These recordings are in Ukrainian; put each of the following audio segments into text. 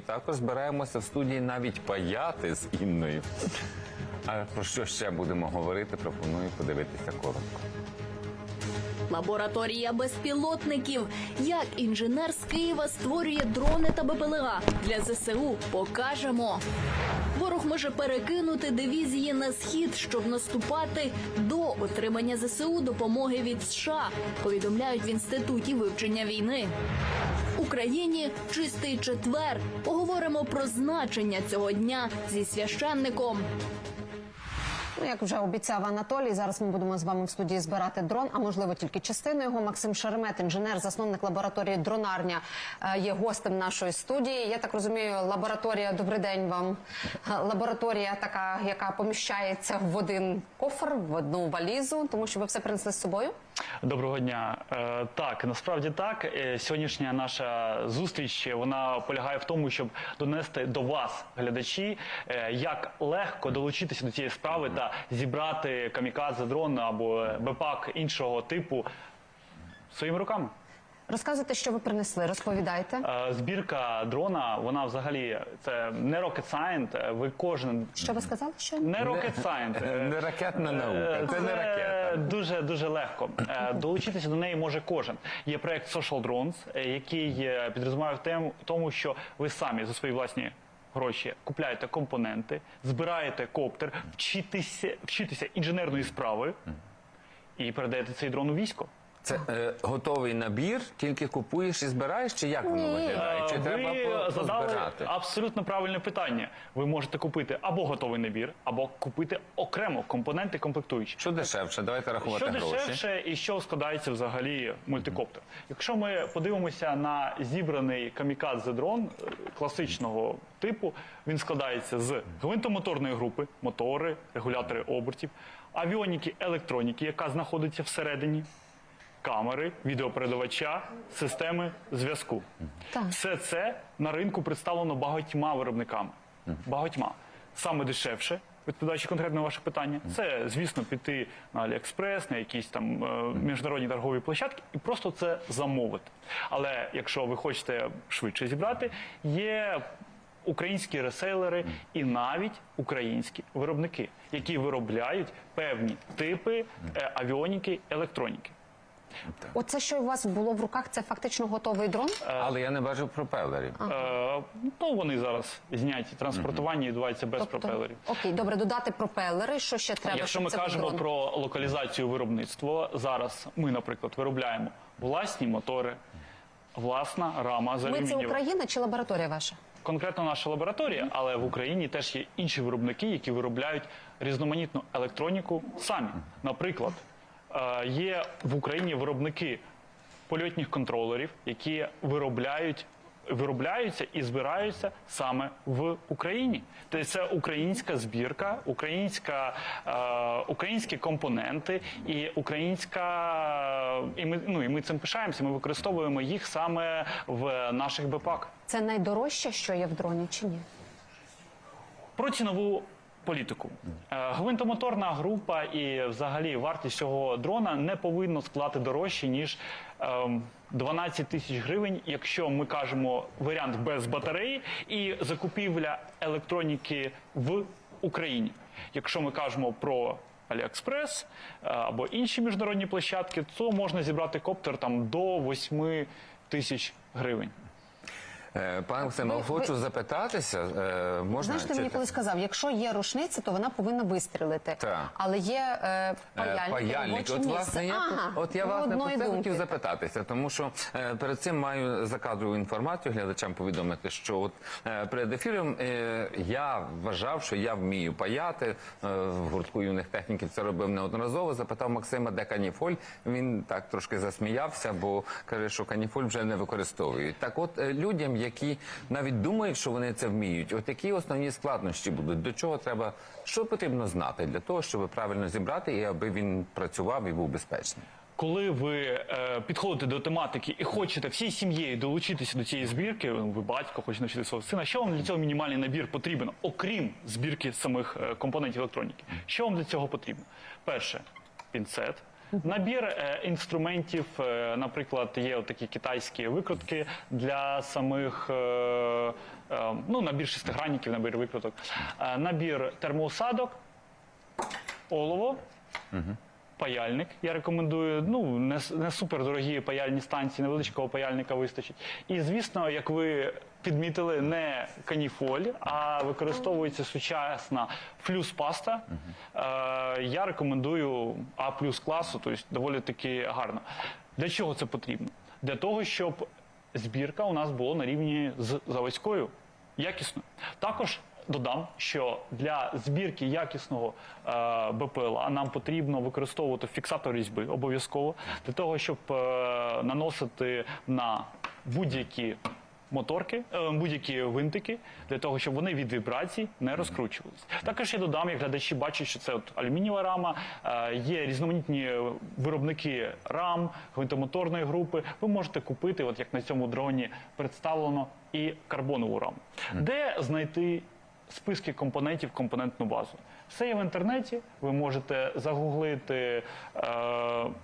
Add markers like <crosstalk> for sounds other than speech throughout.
також збираємося в студії навіть паяти з Інною. А про що ще будемо говорити? Пропоную подивитися коротко. Лабораторія безпілотників. Як інженер з Києва створює дрони та БПЛА для ЗСУ. Покажемо. Ворог може перекинути дивізії на схід, щоб наступати до отримання ЗСУ допомоги від США. Повідомляють в інституті вивчення війни. Україні чистий четвер. Поговоримо про значення цього дня зі священником. Ну, як вже обіцяв Анатолій, зараз ми будемо з вами в студії збирати дрон, а можливо тільки частину його. Максим Шеремет, інженер, засновник лабораторії Дронарня, е, є гостем нашої студії. Я так розумію, лабораторія. Добрий день вам. Е, Лабораторія така, яка поміщається в один кофр, в одну валізу, тому що ви все принесли з собою. Доброго дня. Е, Так, насправді так. Е, Сьогоднішня наша зустріч вона полягає в тому, щоб донести до вас, глядачі, е, як легко долучитися до цієї справи та зібрати камікадзе дрон або бепак іншого типу своїми руками. Розказуйте, що ви принесли, розповідайте. Е, Збірка дрона, вона взагалі це не rocket science. е, Ви кожен Що ви сказали? Що не rocket science. е, Не ракетна наука, це не ракета. дуже дуже легко. Долучитися до неї може кожен. Є проект Social Drones, який підрозуміє в тому, що ви самі за свої власні. Гроші купляєте компоненти, збираєте коптер, вчитися, вчитися інженерної справи і передаєте цей дрон у військо. Це е, готовий набір, тільки купуєш і збираєш, чи як воно виглядає? Чи Е, треба Ви задали абсолютно правильне питання. Ви можете купити або готовий набір, або купити окремо компоненти комплектуючі. Що дешевше? Давайте рахувати Що гроші. дешевше і що складається взагалі мультикоптер? Якщо ми подивимося на зібраний камікадзе дрон е, класичного типу, він складається з гвинтомоторної групи, мотори, регулятори обертів, авіоніки, електроніки, яка знаходиться всередині. Камери, відеопередавача, системи зв'язку. Все це на ринку представлено багатьма виробниками. Багатьма. Саме дешевше, відповідаючи конкретно на ваше питання, це, звісно, піти на Аліекспрес, на якісь там е, міжнародні торгові площадки і просто це замовити. Але якщо ви хочете швидше зібрати, є українські ресейлери і навіть українські виробники, які виробляють певні типи е, авіоніки, електроніки. Оце, що у вас було в руках, це фактично готовий дрон. Але я не бачив пропелерів. Е, ну, вони зараз зняті. Транспортування відбувається без пропелерів. окей, добре, додати пропелери. Що ще треба? Якщо щоб ми це був кажемо дрон? про локалізацію виробництва, зараз ми, наприклад, виробляємо власні мотори, власна рама з ми це алюмінієва. Україна чи лабораторія ваша? Конкретно наша лабораторія, але в Україні теж є інші виробники, які виробляють різноманітну електроніку самі. Наприклад, е, є в Україні виробники польотних контролерів, які виробляють. Виробляються і збираються саме в Україні. Тобто це українська збірка, українська, е, українські компоненти і українська. І ми, ну, і ми цим пишаємося. Ми використовуємо їх саме в наших БПАК. Це найдорожче, що є в дроні, чи ні? Про цінову політику. Е, Гвинтомоторна група і взагалі вартість цього дрона не повинно складати дорожче, ніж ем, 12 тисяч гривень, якщо ми кажемо варіант без батареї і закупівля електроніки в Україні. Якщо ми кажемо про Аліекспрес е, або інші міжнародні площадки, то можна зібрати коптер там до 8 тисяч гривень. Е, Пане Ви- хочу запитатися, е, можна Знаєш, ти мені колись казав, якщо є рушниця, то вона повинна вистрілити. Так. Але є е, Е, паяльник, Паяльник. От власне я ага, от я власне про це думки. хотів запитатися, тому що е, перед цим маю закадрову інформацію глядачам повідомити, що от е, перед ефіром е, я вважав, що я вмію паяти е, в гуртку юних техніків. Це робив неодноразово. Запитав Максима, де каніфоль. Він так трошки засміявся, бо каже, що каніфоль вже не використовують. Так, от е, людям, які навіть думають, що вони це вміють, от які основні складнощі будуть, до чого треба, що потрібно знати для того, щоб правильно зібрати і аби він працював і був безпечний. Коли ви е, підходите до тематики і хочете всією сім'єю долучитися до цієї збірки, ну, ви батько хоче навчити свого сина, що вам для цього мінімальний набір потрібен, окрім збірки самих е, компонентів електроніки? Що вам для цього потрібно? Перше пінцет. Набір е, інструментів, е, наприклад, є такі китайські викрутки для самих е, ну, набір шестигранників, набір викруток, набір термоусадок, олово. Паяльник я рекомендую. Ну не, не супер дорогі паяльні станції, невеличкого паяльника вистачить. І звісно, як ви підмітили, не каніфоль, а використовується сучасна флюс-паста. Е, я рекомендую А плюс класу, тобто доволі таки гарно. Для чого це потрібно? Для того, щоб збірка у нас була на рівні з заводською якісною. Також додам, що для збірки якісного е, БПЛА нам потрібно використовувати фіксатор різьби обов'язково для того, щоб е, наносити на будь-які. Моторки, е, будь-які винтики для того, щоб вони від вібрацій не розкручувалися. Також я додам, як глядачі бачать, що це от алюмінієва рама, е, є різноманітні виробники рам, гвинтомоторної групи. Ви можете купити, от як на цьому дроні представлено, і карбонову раму. Де знайти списки компонентів, компонентну базу? Все є в інтернеті. Ви можете загуглити, е,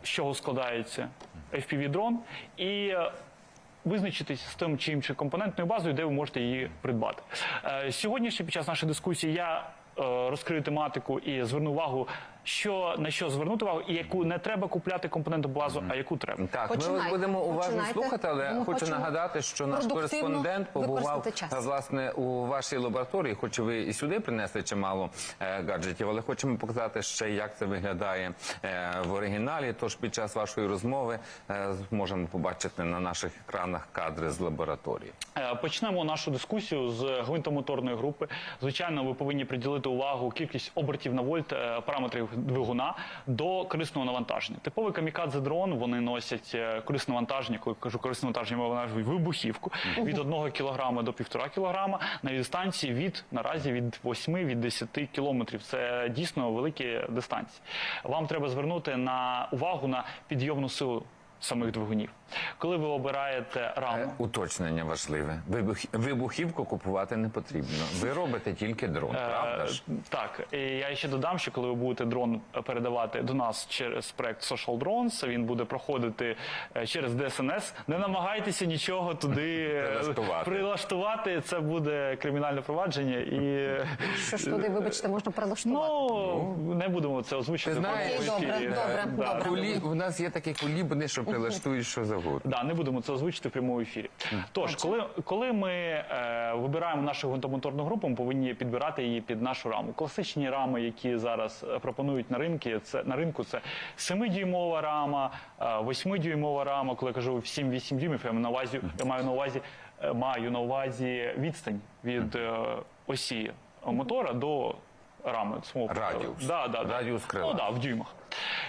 з чого складається FPV-дрон, і е, визначитись з тим чи іншим компонентною базою, де ви можете її придбати. Е, Сьогодні ще під час нашої дискусії я розкрию тематику і зверну увагу, що на що звернути увагу, і яку не треба купляти компонентну базу, а яку треба. Так, ми вас будемо уважно починайте. слухати, але Ми хочу нагадати, що наш кореспондент побував час. е, власне у вашій лабораторії. Хоч ви і сюди принесли чимало е, гаджетів, але хочемо показати ще, як це виглядає е, в оригіналі. Тож під час вашої розмови е, зможемо побачити на наших екранах кадри з лабораторії. Е, Почнемо нашу дискусію з гвинтомоторної групи. Звичайно, ви повинні приділити увагу кількість обертів на вольт е, параметрів двигуна до корисного навантаження. Типовий камікадзе дрон вони носять е, корисне навантаження. Коли кажу корисне навантаження, мова навіть вибухівку від 1 кг до 1,5 кг на дистанції від наразі від 8 від 10 кілометрів. Це дійсно великі дистанції. Вам треба звернути на увагу на підйомну силу самих двигунів. Коли ви обираєте Е, раму. Уточнення важливе. Вибух- Вибухівку купувати не потрібно. Ви робите тільки дрон, правда ж? Е, Так, і я ще додам, що коли ви будете дрон передавати до нас через проект Social Drones, він буде проходити е, через ДСНС. Не намагайтеся нічого туди е, Прилаштувати. прилаштувати. Це буде кримінальне провадження і Що ж туди, вибачте, можна прилаштувати? ну не будемо це озвучувати. Ти знаєш, Окей, добре, Е, добре, да. добре. Кулі, у нас є такі кулібни, що прилаштують що завгодно. Да, не будемо це озвучити в прямому ефірі. Тож, коли, коли ми е, вибираємо нашу гвинтомоторну групу, ми повинні підбирати її під нашу раму. Класичні рами, які зараз е, пропонують на ринку, це на ринку це 7-дюймова рама, 8-дюймова рама. Коли я кажу 7-8 дюймів, я маю на увазі, я маю на увазі, е, маю на увазі відстань від е, осі мотора до рами. самого Радіус. Да, да, да. Радіус крила. Ну, да, в дюймах.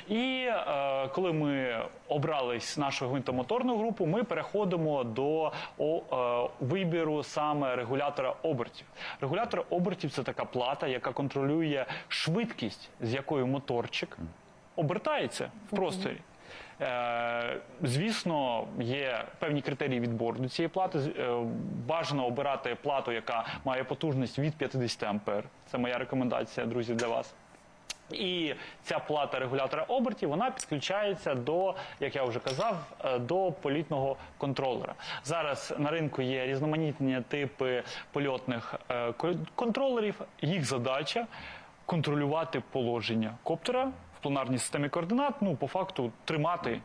І е, коли ми обрались нашу гвинтомоторну групу, ми переходимо до о, е, вибіру саме регулятора обертів. Регулятор обертів це така плата, яка контролює швидкість, з якою моторчик обертається в просторі. Е, звісно, є певні критерії відбору до цієї плати. Е, Бажано обирати плату, яка має потужність від 50 ампер. Це моя рекомендація, друзі, для вас. І ця плата регулятора обертів вона підключається до, як я вже казав, е, до політного контролера. Зараз на ринку є різноманітні типи польотних е, контролерів. Їх задача контролювати положення коптера в планарній системі координат. Ну, по факту, тримати,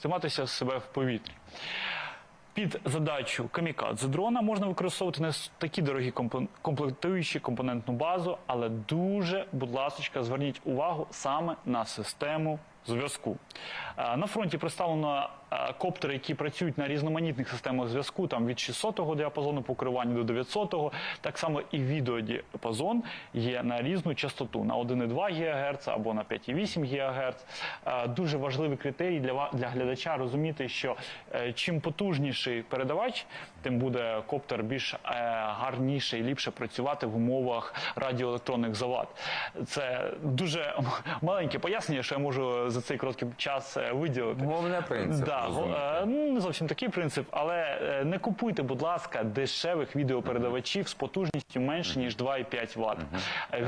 триматися себе в повітрі. Під задачу камікадзе дрона можна використовувати не такі дорогі комплектуючі компонентну базу, але дуже, будь ласка, зверніть увагу саме на систему зв'язку. Е, На фронті представлено коптери, які працюють на різноманітних системах зв'язку, там від 600-го діапазону покривання до 900-го. Так само і відеодіапазон є на різну частоту на 1,2 ГГц або на 5,8 ГГц. Е, Дуже важливий критерій для для глядача розуміти, що е, чим потужніший передавач, тим буде коптер більш е, гарніше і ліпше працювати в умовах радіоелектронних завад. Це дуже <laughs> маленьке пояснення, що я можу за цей короткий час е, виділити. Мовний принцип. Да, е, ну, не зовсім такий принцип, але е, не купуйте, будь ласка, дешевих відеопередавачів з потужністю менше ніж 2,5 Вт.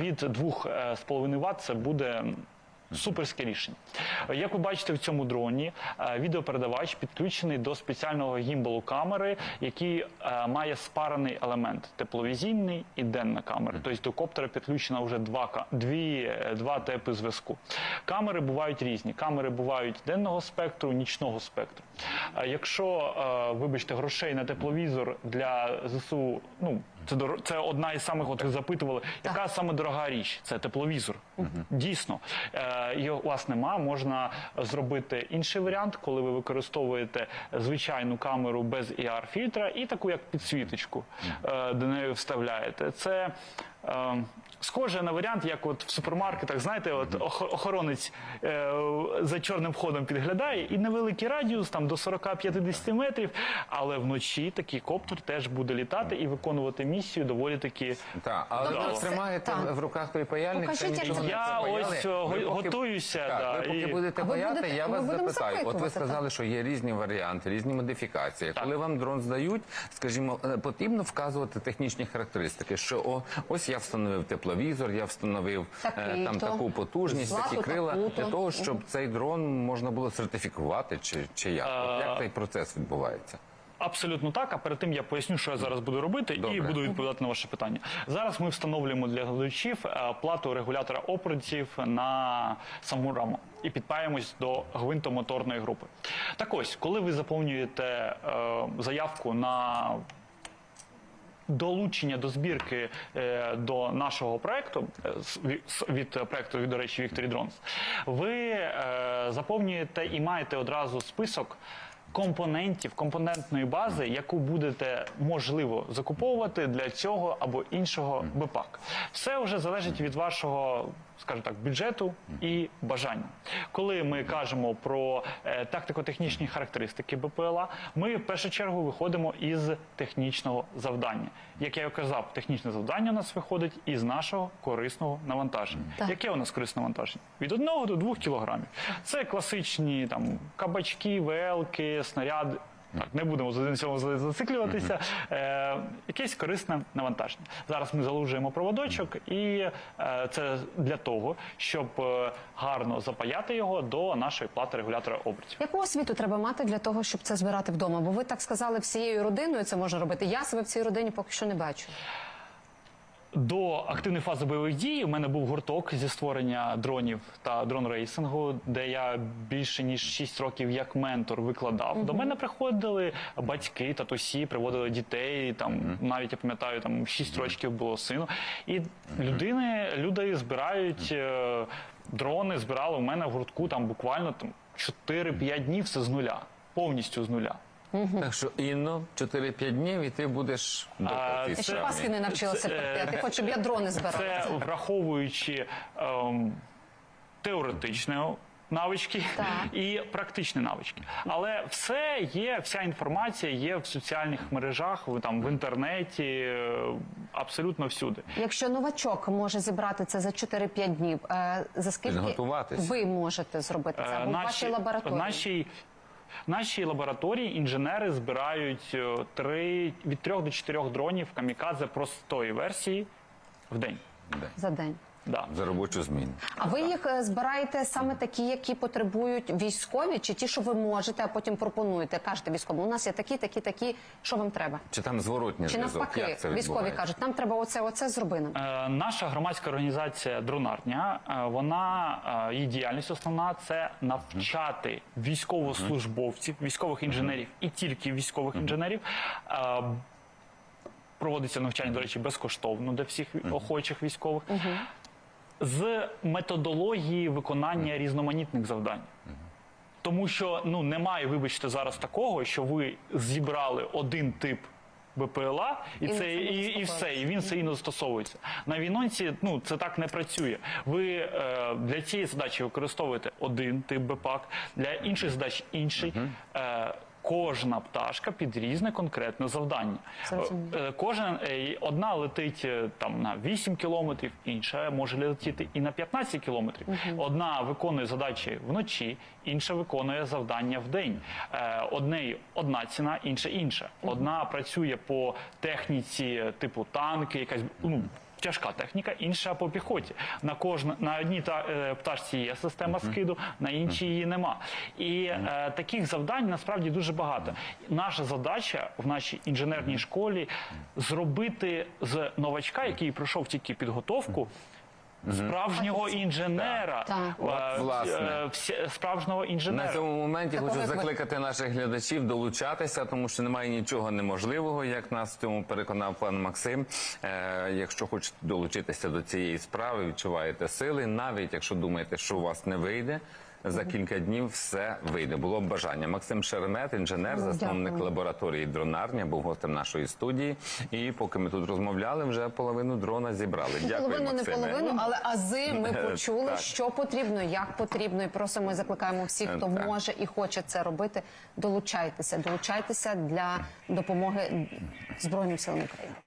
Від 2,5 Вт це буде Суперське рішення. Як ви бачите в цьому дроні, е, відеопередавач підключений до спеціального гімбалу камери, який е, має спарений елемент тепловізійний і денна камера. Тобто до коптера підключена вже два, дві, е, два типи зв'язку. Камери бувають різні. Камери бувають денного спектру, нічного спектру. Якщо, вибачте, грошей на тепловізор для ЗСУ, ну це дор- це одна із самих, от ви запитували, яка саме дорога річ? Це тепловізор. Дійсно, Е, його у вас нема. Можна зробити інший варіант, коли ви використовуєте звичайну камеру без ER фільтра і таку як підсвіточку, е, до неї вставляєте. Це е, схоже на варіант, як от в супермаркетах, знаєте, от охоронець е, за чорним входом підглядає, і невеликий радіус там до 40-50 метрів. Але вночі такий коптер теж буде літати і виконувати місію доволі таки. Так, але Тобто ви тримаєте в руках той паяльник, Покажіть, ще як нічого це не Я запаяли. ось, о, Ви поки- готуюся, Так, да, ви поки і- будете А ви паяти, будете- я ми вас будемо запитаю. От ви запитувати, сказали, що є різні варіанти, різні модифікації. Коли вам дрон здають, скажімо, е, потрібно вказувати технічні характеристики, що о, ось я встановив тепловізор, я встановив е, Такий там таку потужність, злату такі крила, таку-то. для того, щоб цей дрон можна було сертифікувати, чи, чи як? От Е, як цей процес відбувається? Абсолютно так. А перед тим я поясню, що я зараз буду робити, і Добре. буду відповідати на ваше питання. Зараз ми встановлюємо для глядачів е, плату регулятора опорців на саму раму і підпаємось до гвинтомоторної групи. Так ось, коли ви заповнюєте е, заявку на долучення до збірки е, до нашого проекту від ві- від проекту, до речі, Вікторі Дронс, ви е, заповнюєте і маєте одразу список. Компонентів компонентної бази, яку будете можливо закуповувати для цього або іншого БПАК. Все вже залежить від вашого, скажімо так, бюджету і бажання. Коли ми кажемо про е, тактико-технічні характеристики БПЛА, ми в першу чергу виходимо із технічного завдання. Як я казав, технічне завдання у нас виходить із нашого корисного навантаження. Так. Яке у нас корисне навантаження? Від 1 до 2 кілограмів. Це класичні там кабачки, велки, снаряди. Так, не будемо за цьому зациклюватися. Е, якесь корисне навантаження. Зараз ми залужуємо проводочок, і е, це для того, щоб е, гарно запаяти його до нашої плати регулятора обертів. Яку освіту треба мати для того, щоб це збирати вдома? Бо ви так сказали, всією родиною це можна робити. Я себе в цій родині поки що не бачу. До активної фази бойових дій у мене був гурток зі створення дронів та дрон-рейсингу, де я більше ніж 6 років як ментор викладав. До мене приходили батьки, татусі, приводили дітей. Там навіть я пам'ятаю, там 6 років було сину. І людини, люди збирають е, дрони, збирали у мене в гуртку там буквально там 4-5 днів все з нуля, повністю з нуля. Так що Інно, 4-5 днів, і ти будеш А, до Я ще паски не навчилася це, пекти, а ти хочеш, щоб я дрони збирала. Це враховуючи ем, теоретичні навички Так. і практичні навички. Але все є, вся інформація є в соціальних мережах, в, там, в інтернеті, е, абсолютно всюди. Якщо новачок може зібрати це за 4-5 днів, е, за скільки Підготуватись. ви можете зробити це? Е, Або в вашій лабораторії? Нашій, в нашій лабораторії інженери збирають е, три, від трьох до чотирьох дронів камікадзе простої версії в день. За день. Да. за робочу зміну. А ви їх е, збираєте саме такі, які потребують військові, чи ті, що ви можете, а потім пропонуєте? Кажете військовим, у нас є такі, такі, такі, що вам треба? Чи там зворотній Чи зв'язок? навпаки, Як це військові відбувається? кажуть, нам треба оце, оце зроби нам. Е, Наша громадська організація Дронарня, е, вона е, її діяльність основна це навчати військовослужбовців, військових інженерів і тільки військових інженерів. е, Проводиться навчання, до речі, безкоштовно для всіх охочих військових. З методології виконання різноманітних завдань. Тому що ну немає, вибачте, зараз такого, що ви зібрали один тип БПЛА, і, І це і, і все, і він все і не застосовується. На війнонці ну це так не працює. Ви е, для цієї задачі використовуєте один тип БПАК, для інших задач інший. Е, Кожна пташка під різне конкретне завдання. Зрозуміло. Е, Кожен е, одна летить е, там на 8 кілометрів, інша може летіти і на 15 кілометрів. Одна виконує задачі вночі, інша виконує завдання вдень. Е, Одне одна ціна, інша інша. Одна працює по техніці, типу танки, якась ну. Тяжка техніка, інша по піхоті. На кожна на одній та е, пташці є система скиду, на іншій її нема. І е, таких завдань насправді дуже багато. Наша задача в нашій інженерній школі зробити з новачка, який пройшов тільки підготовку. Справжнього інженера, Так. е, власне. е, всі- справжнього інженера. На цьому моменті Такого, хочу як ми. закликати наших глядачів долучатися, тому що немає нічого неможливого, як нас в цьому переконав пан Максим. Е, якщо хочете долучитися до цієї справи, відчуваєте сили, навіть якщо думаєте, що у вас не вийде. За кілька днів все вийде. Було б бажання. Максим Шеремет, інженер, засновник лабораторії дронарня, був гостем нашої студії. І поки ми тут розмовляли, вже половину дрона зібрали. Дякую, половину, не половину, але ази ми почули, що потрібно, як потрібно, і просимо і закликаємо всіх, хто Так. може і хоче це робити. Долучайтеся, долучайтеся для допомоги Збройним силам України.